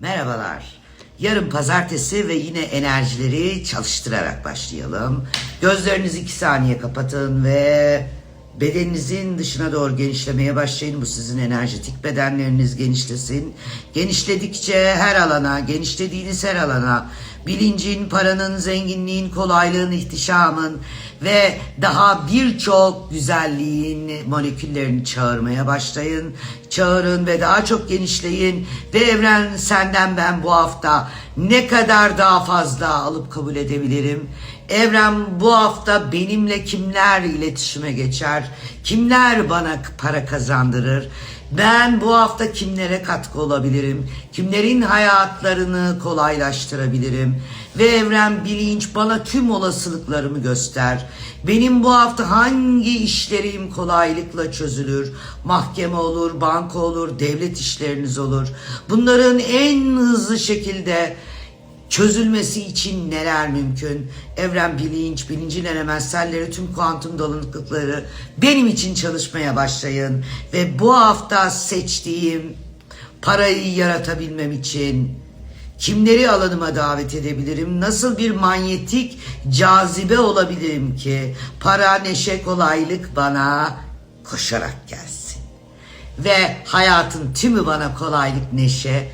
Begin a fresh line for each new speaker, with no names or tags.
Merhabalar. Yarın pazartesi ve yine enerjileri çalıştırarak başlayalım. Gözlerinizi iki saniye kapatın ve bedeninizin dışına doğru genişlemeye başlayın. Bu sizin enerjetik bedenleriniz genişlesin. Genişledikçe her alana, genişlediğiniz her alana bilincin, paranın, zenginliğin, kolaylığın, ihtişamın ve daha birçok güzelliğin moleküllerini çağırmaya başlayın. Çağırın ve daha çok genişleyin ve evren senden ben bu hafta ne kadar daha fazla alıp kabul edebilirim? Evren bu hafta benimle kimler iletişime geçer? Kimler bana para kazandırır? Ben bu hafta kimlere katkı olabilirim? Kimlerin hayatlarını kolaylaştırabilirim? Ve evren bilinç bana tüm olasılıklarımı göster. Benim bu hafta hangi işlerim kolaylıkla çözülür? Mahkeme olur, banka olur, devlet işleriniz olur. Bunların en hızlı şekilde çözülmesi için neler mümkün? Evren bilinç, bilincin elementselleri, tüm kuantum dolanıklıkları benim için çalışmaya başlayın. Ve bu hafta seçtiğim parayı yaratabilmem için kimleri alanıma davet edebilirim? Nasıl bir manyetik cazibe olabilirim ki para, neşe, kolaylık bana koşarak gelsin? Ve hayatın tümü bana kolaylık, neşe,